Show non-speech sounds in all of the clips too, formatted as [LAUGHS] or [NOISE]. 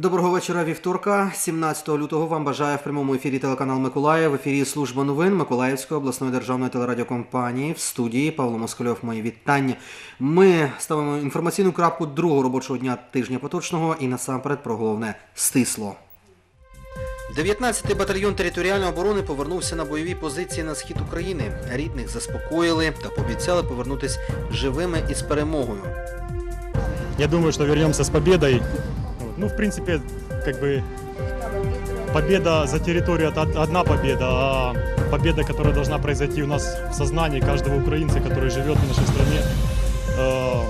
Доброго вечора вівторка, 17 лютого. Вам бажає в прямому ефірі телеканал Миколаїв. В ефірі служба новин Миколаївської обласної державної телерадіокомпанії. В студії Павло Москальов. Мої вітання. Ми ставимо інформаційну крапку другого робочого дня тижня поточного і насамперед про головне стисло. 19-й батальйон територіальної оборони повернувся на бойові позиції на схід України. Рідних заспокоїли та пообіцяли повернутись живими і з перемогою. Я думаю, что вернемся с победой. Ну, в принципе, как бы победа за территорию это од- одна победа, а победа, которая должна произойти у нас в сознании каждого украинца, который живет в нашей стране. Э,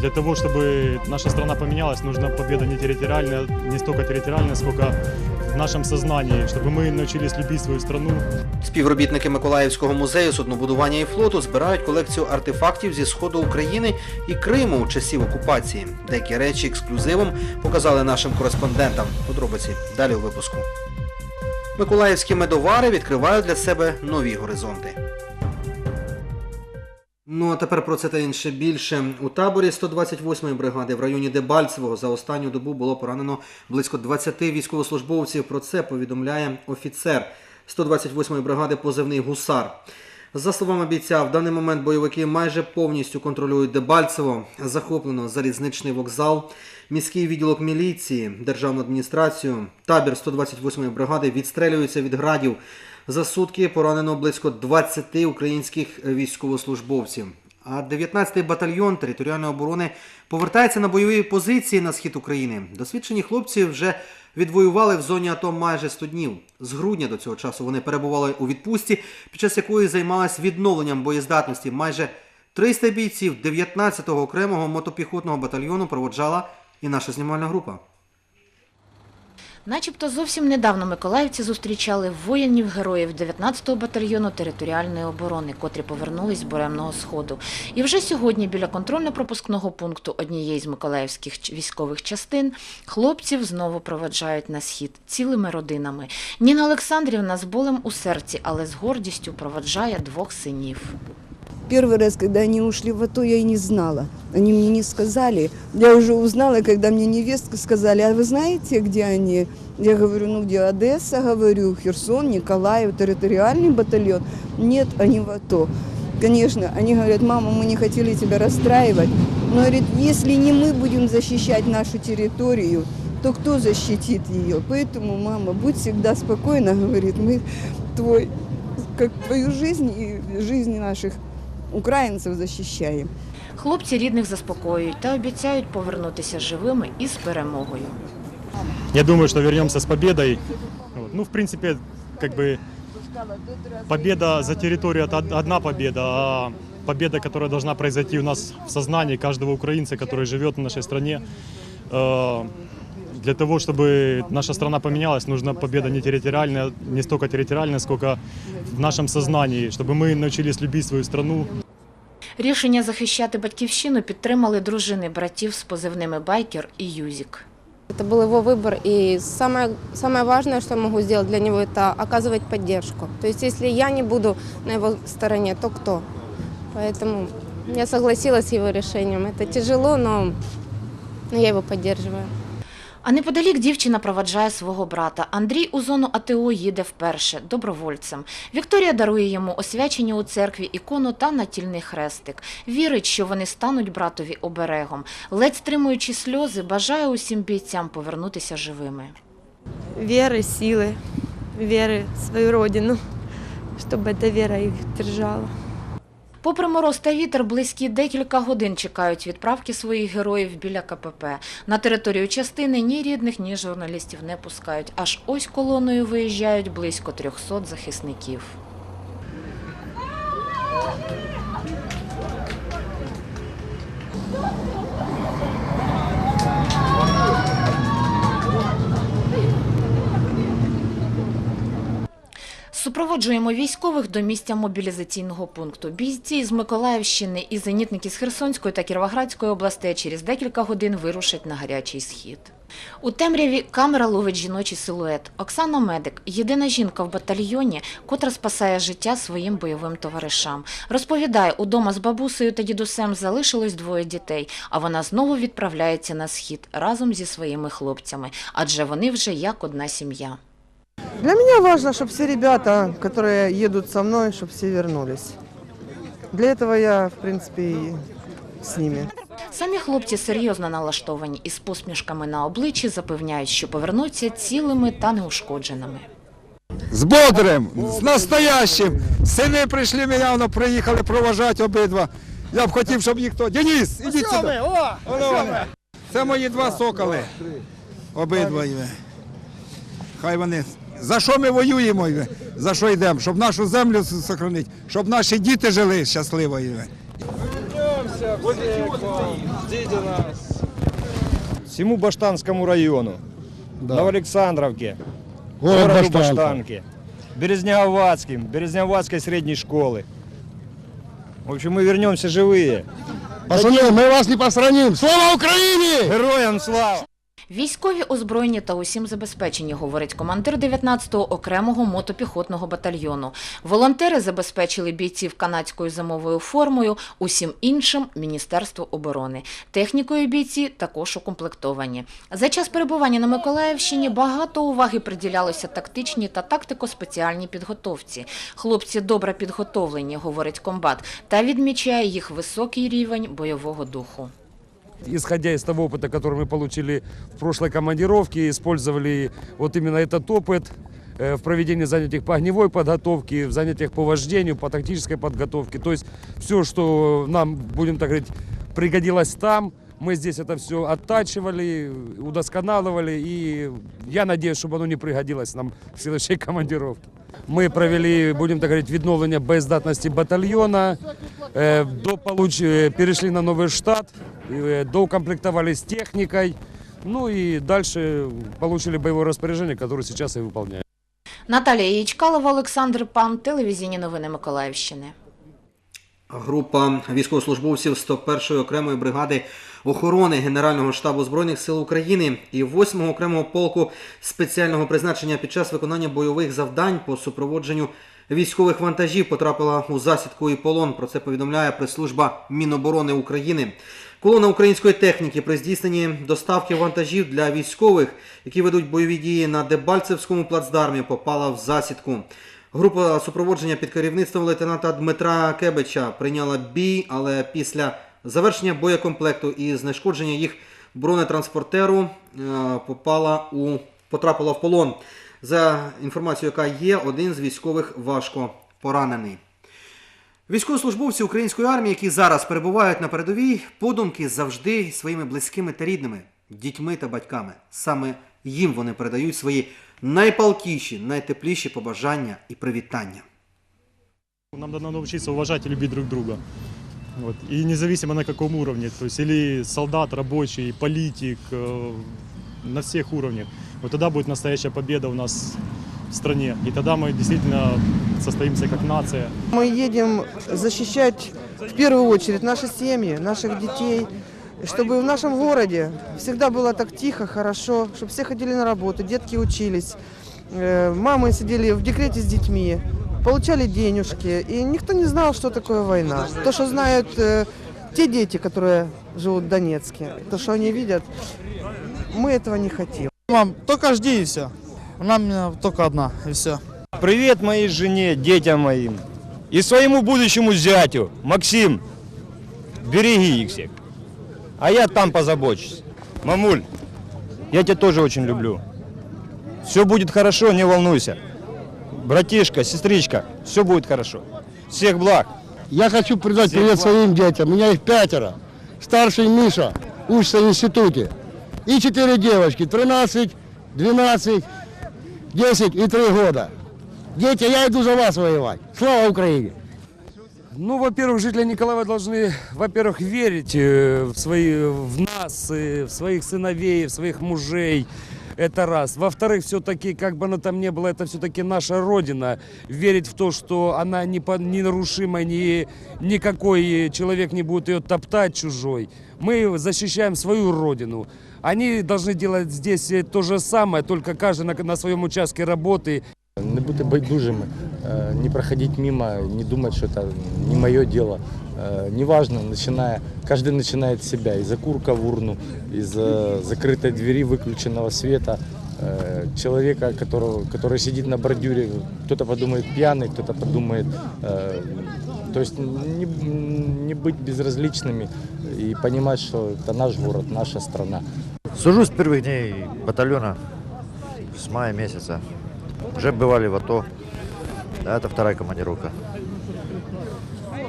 Для того, чтобы наша страна поменялась, нужна победа не территориальная, не столько территориальная, сколько в нашем сознании, чтобы мы научились любить свою страну, Співробітники Миколаївського музею суднобудування і флоту збирають колекцію артефактів зі сходу України і Криму часів окупації. Деякі речі ексклюзивом показали нашим кореспондентам. Подробиці далі у випуску. Миколаївські медовари відкривають для себе нові горизонти. Ну а тепер про це та інше більше. У таборі 128-ї бригади в районі Дебальцевого за останню добу було поранено близько 20 військовослужбовців. Про це повідомляє офіцер 128-ї бригади позивний гусар. За словами бійця, в даний момент бойовики майже повністю контролюють Дебальцево, захоплено залізничний вокзал, міський відділок міліції, державну адміністрацію. Табір 128-ї бригади відстрелюється від градів. За сутки поранено близько 20 українських військовослужбовців. А 19-й батальйон територіальної оборони повертається на бойові позиції на схід України. Досвідчені хлопці вже відвоювали в зоні АТО майже 100 днів. З грудня до цього часу вони перебували у відпустці, під час якої займалися відновленням боєздатності. Майже 300 бійців 19-го окремого мотопіхотного батальйону проводжала і наша знімальна група. Начебто зовсім недавно миколаївці зустрічали воїнів-героїв 19-го батальйону територіальної оборони, котрі повернулись з буремного сходу. І вже сьогодні біля контрольно-пропускного пункту однієї з миколаївських військових частин хлопців знову проведжають на схід цілими родинами. Ніна Олександрівна з болем у серці, але з гордістю проведжає двох синів. Первый раз, когда они ушли в АТО, я и не знала. Они мне не сказали. Я уже узнала, когда мне невестка сказали, а вы знаете, где они? Я говорю, ну где Одесса, говорю, Херсон, Николаев, территориальный батальон. Нет, они в АТО. Конечно, они говорят, мама, мы не хотели тебя расстраивать. Но говорит, если не мы будем защищать нашу территорию, то кто защитит ее? Поэтому, мама, будь всегда спокойна, говорит, мы твой, как твою жизнь и жизни наших українців захищаємо. Хлопці рідних заспокоюють та обіцяють повернутися живими і з перемогою. Я думаю, что вернемся с победой. Вот. Ну, в принципе, как бы победа за территорию это од- одна победа, а победа, которая должна произойти у нас в сознании каждого украинца, который живет в нашей стране. Э, Для того, чтобы наша страна поменялась, нужна победа не территориальная, не столько территориальная, сколько в нашем сознании, чтобы мы научились любить свою страну, Рішення захищати батьківщину підтримали дружини братів з позивними Байкер і Юзік. Это был его выбор, и самое, самое важное, что я могу сделать для него, это оказывать поддержку. То есть, если я не буду на его стороне, то кто? Поэтому я согласилась с его решением. Это тяжело, но, но я его поддерживаю. А неподалік дівчина проваджає свого брата. Андрій у зону АТО їде вперше, добровольцем. Вікторія дарує йому освячення у церкві ікону та натільний хрестик. Вірить, що вони стануть братові оберегом. Ледь стримуючи сльози, бажає усім бійцям повернутися живими. веры, силы, веры в свою родину, чтобы эта вера их держала. Попри мороз та вітер, близькі декілька годин чекають відправки своїх героїв біля КПП. На територію частини ні рідних, ні журналістів не пускають. Аж ось колоною виїжджають близько 300 захисників. Супроводжуємо військових до місця мобілізаційного пункту. Бійці з Миколаївщини і зенітники з Херсонської та Кіровоградської областей через декілька годин вирушать на гарячий схід. У темряві камера ловить жіночий силует. Оксана Медик – єдина жінка в батальйоні, котра спасає життя своїм бойовим товаришам. Розповідає, удома з бабусею та дідусем залишилось двоє дітей, а вона знову відправляється на схід разом зі своїми хлопцями, адже вони вже як одна сім'я. Для меня важно, чтобы все ребята, которые едут со мной, чтобы все вернулись. Для этого я, в принципе, и с ними. Самі хлопці серйозно налаштовані і з посмішками на обличчі запевняють, що повернуться цілими та неушкодженими. З бодрим, з настоящим. Сини прийшли мене, воно приїхали проважати обидва. Я б хотів, щоб їх хто. Денис, ідіть сюди. Воно вони. Це мої два соколи. Обидва. є. Хай вони. За що ми воюємо? є? За що йдемо? Щоб нашу землю сохранити, щоб наші діти жили щасливо. є. всему Баштанскому району, Новоалександровке, Город городу Баштанка. Баштанке, Березнеговатским, Березнеговатской средней школы. В общем, мы вернемся живые. Пацаны, мы вас не посраним! Слава Украине! Героям слава! Військові озброєні та усім забезпечені, говорить командир 19-го окремого мотопіхотного батальйону. Волонтери забезпечили бійців канадською зимовою формою, усім іншим – Міністерство оборони. Технікою бійці також укомплектовані. За час перебування на Миколаївщині багато уваги приділялося тактичній та тактико-спеціальній підготовці. Хлопці добре підготовлені, говорить комбат, та відмічає їх високий рівень бойового духу. Исходя из того опыта, который мы получили в прошлой командировке, использовали вот именно этот опыт э, в проведении занятий по огневой подготовке, в занятиях по вождению, по тактической подготовке. То есть все, что нам, будем так говорить, пригодилось там, мы здесь это все оттачивали, удосконаливали, и я надеюсь, чтобы оно не пригодилось нам в следующей [LAUGHS] командировке. Мы провели, будем так говорить, відновлення боєздатності батальйона, э, до получ- э, перешли на новый штат, э, доукомплектовались техникой, ну и дальше получили боевое распоряжение, которое сейчас и выполняем. Наталія Яєчкалова, Олександр Пан, телевізійні новини Миколаївщини. Група військовослужбовців 101-ї окремої бригади охорони Генерального штабу Збройних сил України і 8-го окремого полку спеціального призначення під час виконання бойових завдань по супроводженню військових вантажів потрапила у засідку і полон. Про це повідомляє прес-служба Міноборони України. Колона української техніки при здійсненні доставки вантажів для військових, які ведуть бойові дії на Дебальцевському плацдармі, попала в засідку. Група супроводження під керівництвом лейтенанта Дмитра Кебича прийняла бій, але після завершення боєкомплекту і знешкодження їх бронетранспортеру е, попала у потрапила в полон. За інформацією, яка є, один з військових важко поранений. Військовослужбовці української армії, які зараз перебувають на передовій, подумки завжди своїми близькими та рідними, дітьми та батьками. Саме їм вони передають свої найпалкіші, найтепліші побажання і привітання. Нам надо научиться уважать и любить друг друга. Вот. И независимо на каком уровне, то есть или солдат, рабочий, политик, э, на всех уровнях. Вот тогда будет настоящая победа у нас в стране. И тогда мы действительно состоимся как нация. Мы едем защищать в первую очередь наши семьи, наших детей, чтобы в нашем городе всегда было так тихо, хорошо, чтобы все ходили на работу, детки учились, э, мамы сидели в декрете с детьми, получали денежки, и никто не знал, что такое война. То, что знают э, те дети, которые живут в Донецке, то, что они видят, мы этого не хотим. Мам, только жди и все. Меня только одна, и все. Привет моей жене, детям моим и своему будущему зятю. Максим, береги их всех. А я там позабочусь. Мамуль, я тебя тоже очень люблю. Все будет хорошо, не волнуйся. Братишка, сестричка, все будет хорошо. Всех благ. Я хочу передать Всех привет благ. своим детям. У меня их пятеро. Старший Миша учится в институте. И четыре девочки. 13, 12, 10 и 3 года. Дети, я иду за вас воевать. Слава Украине! Ну, во-первых, жители Николаева должны, во-первых, верить э, в, свои, в нас, э, в своих сыновей, в своих мужей, Это раз. Во-вторых, все-таки, как бы оно там ни было, это все-таки наша Родина. Верить в то, что она не по- ненарушима, ни, никакой человек не будет ее топтать чужой. Мы защищаем свою Родину. Они должны делать здесь э, то же самое, только каждый на, на своем участке работы. Не бути байдужими, е, не проходить мимо, не думать, что это не мое дело. Э, Неважно, начиная, каждый начинает с себя. Из окурка в урну, из э, закрытой двери, выключенного света. Э, Человека, которого, который сидит на бордюре, кто-то подумает пьяный, кто-то подумает... э, То есть не, не быть безразличными и понимать, что это наш город, наша страна. Служу с первых дней батальона, с мая месяца. Уже бывали в АТО. Да, это вторая командировка.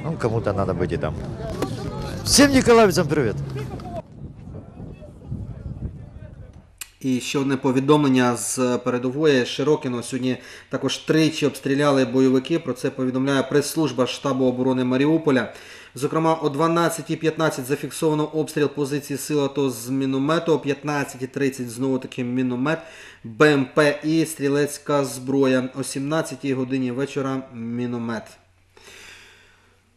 Ну, кому-то надо быть и там. Всем николаевцам привет! І ще одне повідомлення з передової Широкіно. Сьогодні також тричі обстріляли бойовики. Про це повідомляє прес-служба штабу оборони Маріуполя. Зокрема, о 12.15 зафіксовано обстріл позиції сил АТО з міномету, о 15.30 знову таки міномет, БМП і стрілецька зброя. О 17 годині вечора міномет.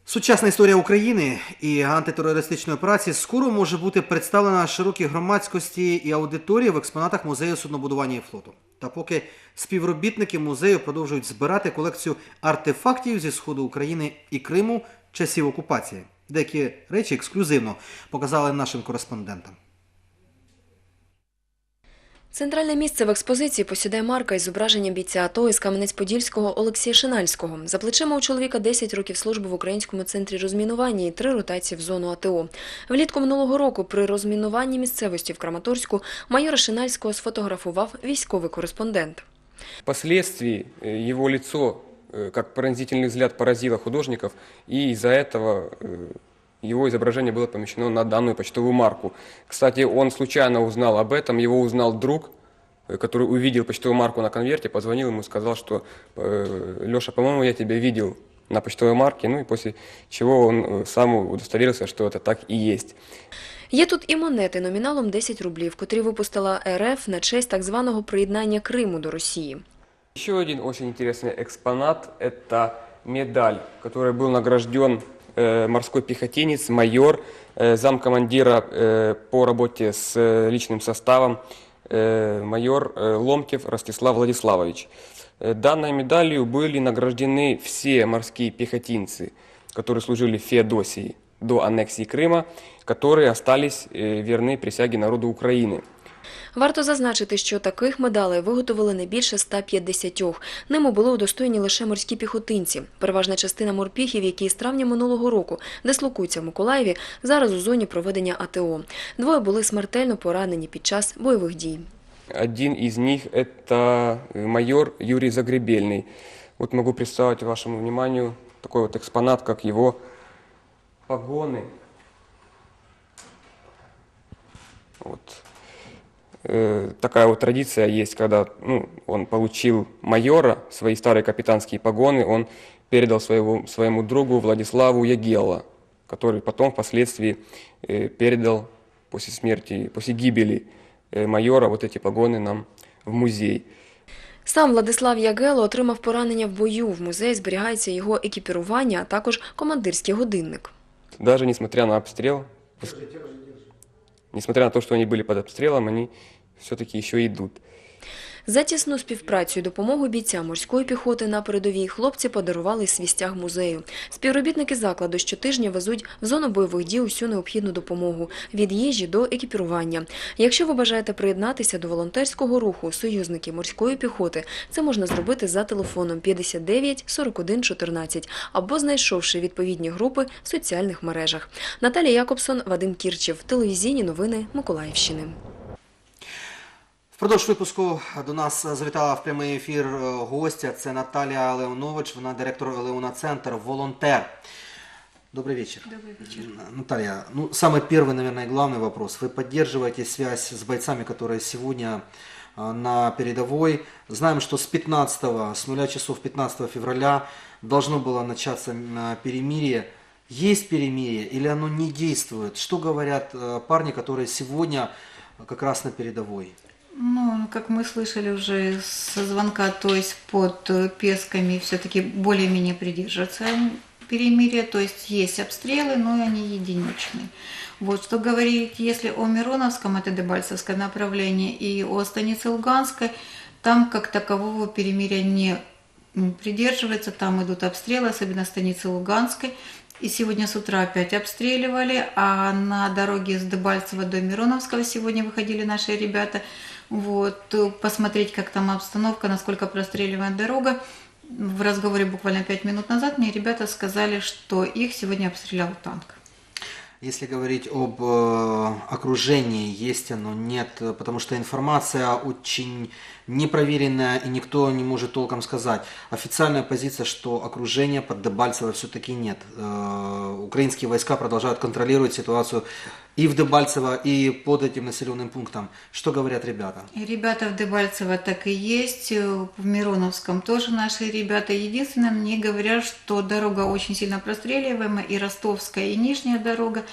Сучасна історія України і антитерористичної операції скоро може бути представлена широкій громадськості і аудиторії в експонатах музею суднобудування і флоту. Та поки співробітники музею продовжують збирати колекцію артефактів зі сходу України і Криму часів окупації. Деякі речі ексклюзивно показали нашим кореспондентам. Центральне місце в експозиції посідає марка із зображенням бійця АТО із Кам'янець-Подільського Олексія Шинальського. За плечима у чоловіка 10 років служби в Українському центрі розмінування і три ротації в зону АТО. Влітку минулого року при розмінуванні місцевості в Краматорську майора Шинальського сфотографував військовий кореспондент. Впоследствии э, его лицо, как пронзительный взгляд, поразило художников, и из-за этого э, его изображение было помещено на данную почтовую марку. Кстати, он случайно узнал об этом, его узнал друг, э, который увидел почтовую марку на конверте, позвонил ему и сказал, что Леша, по-моему, я тебя видел на почтовой марке, ну и после чего он э, сам удостоверился, что это так и есть. Є тут і монети номіналом 10 рублів, котрі випустила РФ на честь так званого приєднання Криму до Росії. Еще один очень интересный экспонат – это медаль, которой был награжден э, морской пехотинец, майор, э, замкомандира э, по работе с э, личным составом, э, майор э, Ломтев Ростислав Владиславович. Э, Данной медалью были награждены все морские пехотинцы, которые служили в Феодосии до аннексии Крыма, которые остались э, верны присяге народу Украины. Варто зазначити, що таких медалей виготовили не більше 150. Ними були удостоєні лише морські піхотинці. Переважна частина морпіхів, які з травня минулого року дислокуються в Миколаєві, зараз у зоні проведення АТО. Двоє були смертельно поранені під час бойових дій. Один из них – это э, майор Юрий Загребельный. Вот могу представить вашему вниманию такой вот экспонат, как его погоны. Вот. Э, такая вот традиция есть, когда ну, он получил майора, свои старые капитанские погоны, он передал своего, своему другу Владиславу Ягелла, который потом впоследствии э, передал после смерти, после гибели э, майора вот эти погоны нам в музей. Сам Владислав Ягело отримав поранення в бою. В музеї зберігається його екіпірування, а також командирський годинник. Даже несмотря на обстрел, несмотря на то, что они были под обстрелом, они все-таки еще идут. За тісну співпрацю і допомогу бійцям морської піхоти на передовій хлопці подарували свій музею. Співробітники закладу щотижня везуть в зону бойових дій усю необхідну допомогу від їжі до екіпірування. Якщо ви бажаєте приєднатися до волонтерського руху союзники морської піхоти, це можна зробити за телефоном 59 41 14 або знайшовши відповідні групи в соціальних мережах. Наталія Якобсон, Вадим Кірчев, телевізійні новини Миколаївщини. Впродовж випуску до нас завітала в прямий ефір е, гостя. Це Наталія Леонович, вона директор Леона Центр, волонтер. Добрый вечер. Добрый вечер. Наталья, ну самый первый, наверное, и главный вопрос. Вы поддерживаете связь с бойцами, которые сегодня а, на передовой. Знаем, что с 15, с нуля часов 15 февраля должно было начаться м, перемирие. Есть перемирие или оно не действует? Что говорят э, парни, которые сегодня как раз на передовой? Ну, как мы слышали уже со звонка, то есть под э, Песками все-таки более-менее придерживаться перемирия, то есть есть обстрелы, но они единичные. Вот, что говорить, если о Мироновском, это Дебальцевское направление, и о станице Луганской, там как такового перемирия не придерживается, там идут обстрелы, особенно станицы Луганской. И сегодня с утра опять обстреливали, а на дороге с Дебальцева до Мироновского сегодня выходили наши ребята. Вот, э, посмотреть, как там обстановка, насколько простреливает дорога. В разговоре буквально пять минут назад мне ребята сказали, что их сегодня обстрелял танк. Если говорить об э, окружении, есть оно, нет, потому что информация очень непроверенная, и никто не может толком сказать. Официальная позиция, что окружения под Дебальцево все-таки нет. Э, украинские войска продолжают контролировать ситуацию и в Дебальцево, и под этим населенным пунктом. Что говорят ребята? Ребята в Дебальцево так и есть, э, в Мироновском тоже наши ребята. Единственное, мне говорят, что дорога очень сильно простреливаемая, и ростовская, и нижняя дорога.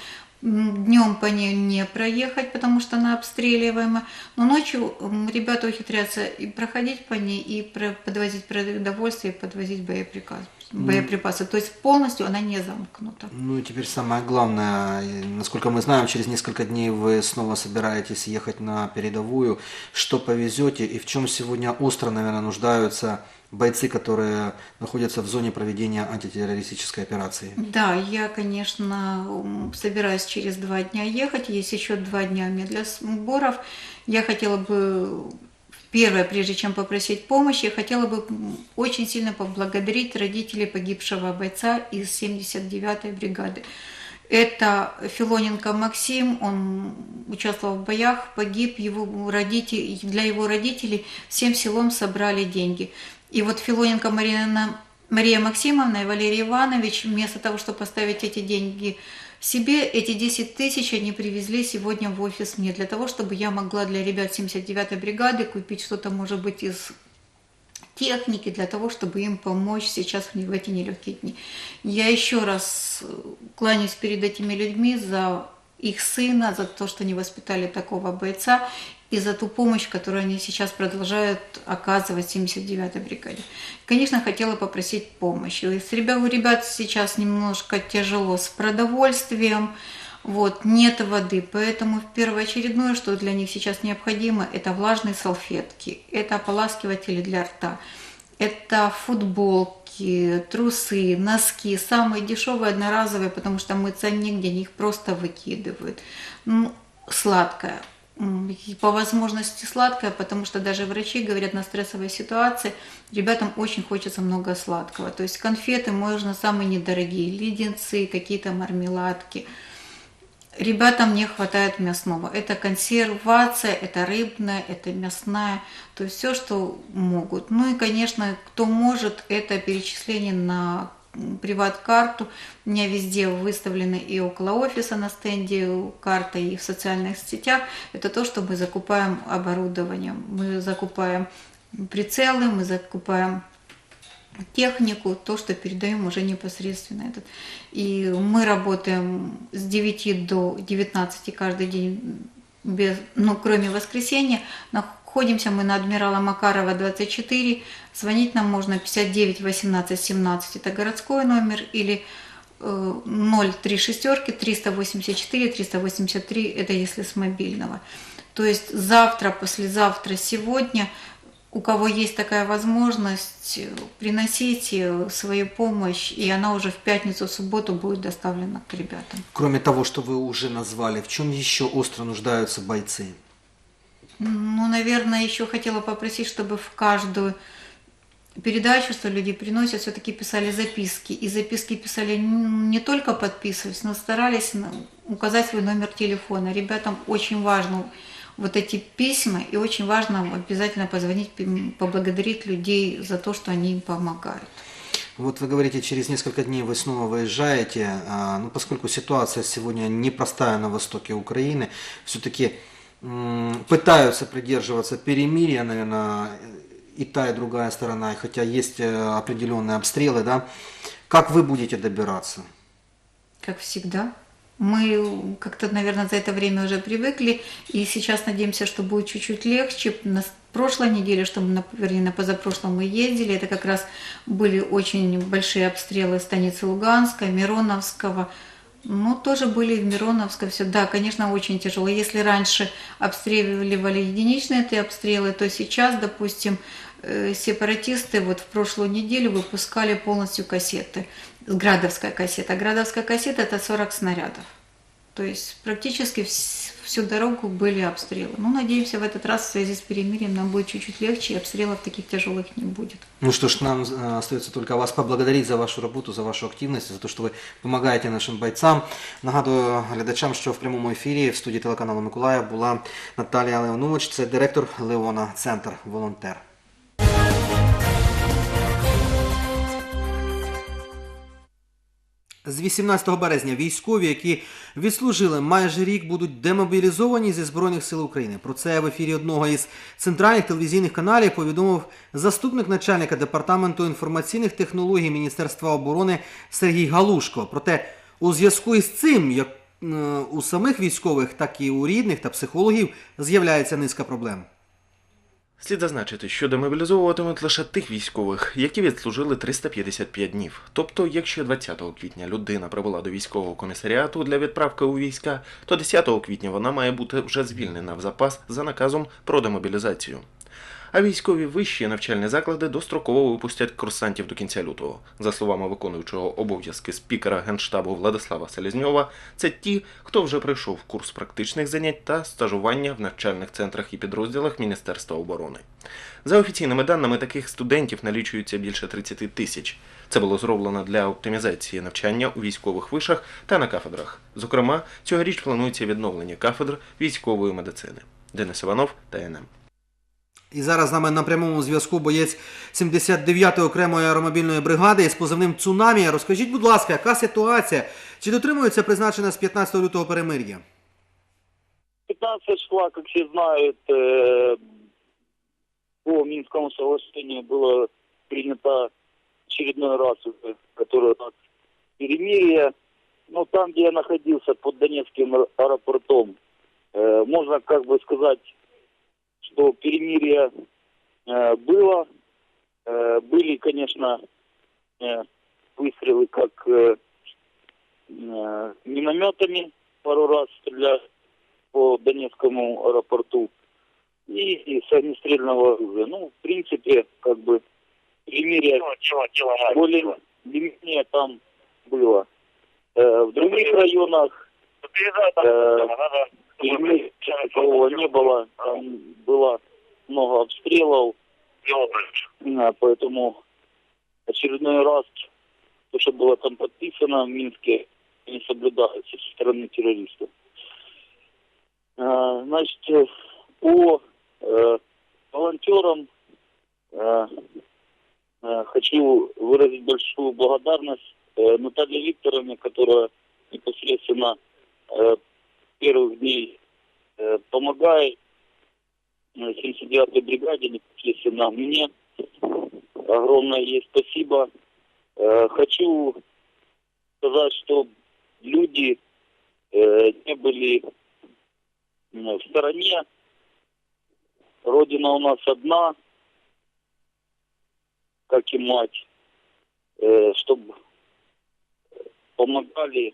Днем по ней не проехать, потому что она обстреливаемая, но ночью ребята ухитряются и проходить по ней, и подвозить продовольствие, и подвозить боеприказ- боеприпасы. То есть полностью она не замкнута. Ну и теперь самое главное, насколько мы знаем, через несколько дней вы снова собираетесь ехать на передовую. Что повезете и в чем сегодня остро, наверное, нуждаются бойцы, которые находятся в зоне проведения антитеррористической операции? Да, я, конечно, собираюсь через два дня ехать. Есть еще два дня для сборов. Я хотела бы Первое, прежде чем попросить помощи, я хотела бы очень сильно поблагодарить родителей погибшего бойца из 79-й бригады. Это Филоненко Максим, он участвовал в боях, погиб, его родители, для его родителей всем селом собрали деньги. И вот Филоненко Марина, Мария Максимовна и Валерий Иванович, вместо того, чтобы поставить эти деньги себе, эти 10 тысяч они привезли сегодня в офис мне, для того, чтобы я могла для ребят 79-й бригады купить что-то, может быть, из техники для того, чтобы им помочь сейчас в эти нелегкие дни. Я еще раз э, кланяюсь перед этими людьми за их сына, за то, что они воспитали такого бойца, и за ту помощь, которую они сейчас продолжают оказывать 79-й бригаде. Конечно, хотела попросить помощи. С ребят, у ребят сейчас немножко тяжело с продовольствием, вот, нет воды, поэтому первоочередное, что для них сейчас необходимо, это влажные салфетки, это ополаскиватели для рта, это футболки, трусы, носки, самые дешевые, одноразовые, потому что мыться негде, они их просто выкидывают. Ну, сладкое, по возможности сладкое, потому что даже врачи говорят на стрессовой ситуации, ребятам очень хочется много сладкого. То есть конфеты можно самые недорогие, леденцы, какие-то мармеладки. Ребятам не хватает мясного. Это консервация, это рыбная, это мясная, то есть все, что могут. Ну и, конечно, кто может, это перечисление на приват-карту. У меня везде выставлены и около офиса на стенде карта, и в социальных сетях. Это то, что мы закупаем оборудование. Мы закупаем прицелы, мы закупаем технику, то, что передаем уже непосредственно этот. И мы работаем с 9 до 19 каждый день, без, ну, кроме воскресенья. Находимся мы на Адмирала Макарова 24. Звонить нам можно 59 18 17, это городской номер, или э, 03 шестерки 384 383, это если с мобильного. То есть завтра, послезавтра, сегодня у кого есть такая возможность, э, приносите свою помощь, и она уже в пятницу, в субботу будет доставлена к ребятам. Кроме того, что вы уже назвали, в чем еще остро нуждаются бойцы? Ну, наверное, еще хотела попросить, чтобы в каждую передачу, что люди приносят, все-таки писали записки. И записки писали не только подписываясь, но старались указать свой номер телефона. Ребятам очень важно вот эти письма, и очень важно обязательно позвонить, поблагодарить людей за то, что они им помогают. Вот вы говорите, через несколько дней вы снова выезжаете, а, ну, поскольку ситуация сегодня непростая на востоке Украины, все-таки пытаются придерживаться перемирия, наверное, и та, и другая сторона, хотя есть э, определенные обстрелы, да, как вы будете добираться? Как всегда, Мы как-то, наверное, за это время уже привыкли, и сейчас надеемся, что будет чуть-чуть легче. На прошлой неделе, что мы, вернее, на позапрошлом мы ездили, это как раз были очень большие обстрелы станицы Луганска, Мироновского, ну, тоже были в Мироновском все. Да, конечно, очень тяжело. Если раньше обстреливали единичные эти обстрелы, то сейчас, допустим, э, сепаратисты вот в прошлую неделю выпускали полностью кассеты. Градовская кассета. Градовская кассета это 40 снарядов. То есть практически вс- всю дорогу были обстрелы. Ну, надеемся, в этот раз в связи с перемирием нам будет чуть-чуть легче, и обстрелов таких тяжелых не будет. Ну что ж, нам э, остается только вас поблагодарить за вашу роботу, за вашу активність, за те, що ви допомагаєте нашим бойцям. Нагадую глядачам, що в прямому ефірі в студії телеканалу Миколаїв була Наталія Леонович, це директор Леона Центр Волонтер. З 18 березня військові, які відслужили майже рік, будуть демобілізовані зі Збройних сил України. Про це в ефірі одного із центральних телевізійних каналів повідомив заступник начальника департаменту інформаційних технологій Міністерства оборони Сергій Галушко. Проте у зв'язку із цим, як е, у самих військових, так і у рідних та психологів з'являється низка проблем. Слід зазначити, що демобілізовуватимуть лише тих військових, які відслужили 355 днів. Тобто, якщо 20 квітня людина прибула до військового комісаріату для відправки у війська, то 10 квітня вона має бути вже звільнена в запас за наказом про демобілізацію. А військові вищі навчальні заклади достроково випустять курсантів до кінця лютого. За словами виконуючого обов'язки спікера генштабу Владислава Селезньова, це ті, хто вже пройшов курс практичних занять та стажування в навчальних центрах і підрозділах Міністерства оборони. За офіційними даними, таких студентів налічується більше 30 тисяч. Це було зроблено для оптимізації навчання у військових вишах та на кафедрах. Зокрема, цьогоріч планується відновлення кафедр військової медицини. Денис Іванов та НМ. І зараз з нами на прямому зв'язку боєць 79-ї окремої аеромобільної бригади із позивним Цунамі. Розкажіть, будь ласка, яка ситуація? Чи дотримується призначена з 15 лютого перемир'я? 15 числа, как все знают, э, по Минскому соглашению было принято очередной раз, уже, которое у нас перемирие. Но там, где я находился, под Донецким аэ- аэропортом, э, можно как бы сказать, Что перемирие э, было. Э, были, конечно, э, выстрелы как э, э, минометами, пару раз стреляли по Донецкому аэропорту и, и с огнестрельного оружия. Ну, в принципе, как бы перемирие более или менее там было. Э, в других районах э, перемирия такого не было. Там было много обстрелов. Поэтому очередной раз то, что было там подписано в Минске, не соблюдается со стороны террористов. Э, Значит, по э, волонтерам э, э, хочу выразить большую благодарность Наталье Викторовне, которая непосредственно первых дней э, помогает э, 79-й бригаде, непосредственно мне. Огромное ей спасибо. Э, Хочу сказать, что люди э, не были в стороне. Родина у нас одна, как и мать, чтобы помогали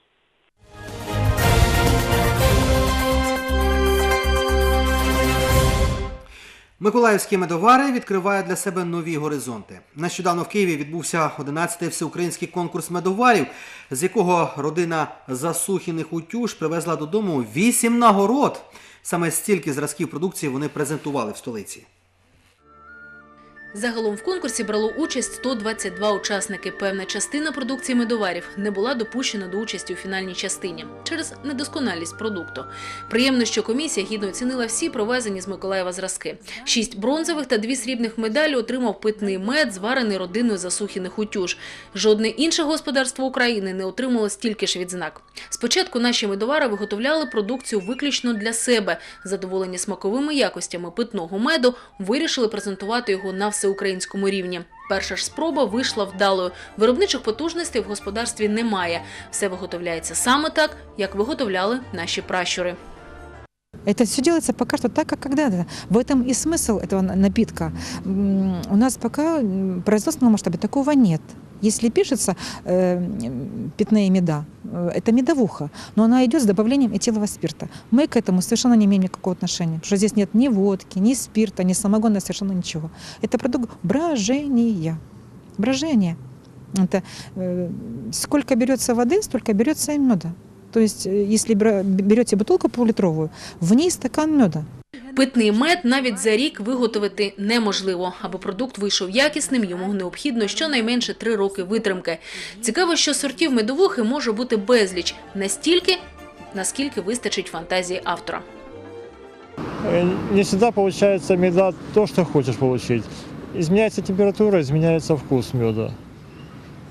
Миколаївські медовари відкривають для себе нові горизонти. Нещодавно в Києві відбувся 11-й всеукраїнський конкурс медоварів, з якого родина Засухіних Утюж привезла додому 8 нагород. Саме стільки зразків продукції вони презентували в столиці. Загалом в конкурсі брало участь 122 учасники. Певна частина продукції медоварів не була допущена до участі у фінальній частині через недосконалість продукту. Приємно, що комісія гідно оцінила всі провезені з Миколаєва зразки. Шість бронзових та дві срібних медалі отримав питний мед, зварений родиною засухіних утюж. Жодне інше господарство України не отримало стільки ж відзнак. Спочатку наші медовари виготовляли продукцію виключно для себе. Задоволені смаковими якостями питного меду, вирішили презентувати його на всеукраїнському рівні. Перша ж спроба вийшла вдалою. Виробничих потужностей в господарстві немає. Все виготовляється саме так, як виготовляли наші пращури. Это все делается пока что так, как когда-то. В этом и смысл этого на- напитка. М, У нас пока м, производственного масштаба такого нет. Если пишется э, м, питная меда, э, это медовуха, но она идет с добавлением этилового спирта. Мы к этому совершенно не имеем никакого отношения, потому что здесь нет ни водки, ни спирта, ни самогона, совершенно ничего. Это продукт брожения. Брожение. Это э, сколько берется воды, столько берется и меда. То есть, э, если бра- берете бутылку полулитровую, в ней стакан меда. Питний мед навіть за рік виготовити неможливо. Аби продукт вийшов якісним, йому необхідно щонайменше три роки витримки. Цікаво, що сортів медовухи може бути безліч, настільки, наскільки вистачить фантазії автора. Э, Не всегда получается меда то, что хочешь получить. Изменяется температура, изменяется вкус меда.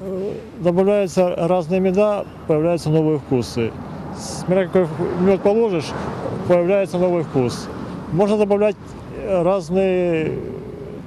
Э, Добавляются разные меда, появляются новые вкусы. Смотря какой мед положишь, появляется новый вкус. Можно добавлять э, разные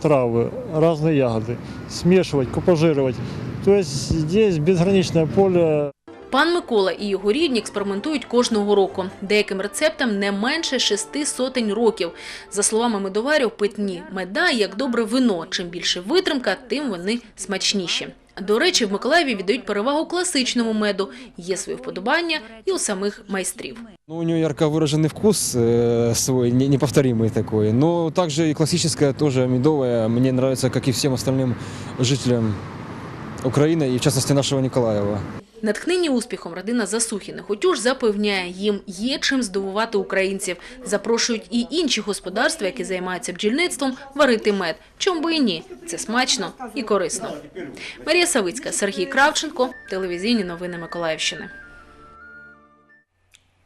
травы, разные ягоды, смешивать, купажировать. То есть здесь безграничное поле Пан Микола і його рідні експериментують кожного року. Деяким рецептам не менше шести сотень років. За словами медоварів, питні меда як добре вино. Чим більше витримка, тим вони смачніші. До речі, в Миколаєві віддають перевагу класичному меду. Є свої вподобання і у самих майстрів. Ну, у него ярко выраженный вкус э, свой, не- неповторимый такой. Но также и классическая, тоже медовая, мне нравится, как и всем остальным жителям Украины, и в частности нашего Николаева. Натхнені успіхом родина Засухіних утюж запевняє, їм є чим здивувати українців. Запрошують і інші господарства, які займаються бджільництвом, варити мед. Чом би і ні? Це смачно і корисно. Марія Савицька, Сергій Кравченко, телевізійні новини Миколаївщини.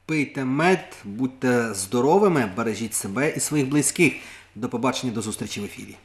Пийте мед, будьте здоровими, бережіть себе і своїх близьких. До побачення, до зустрічі в ефірі.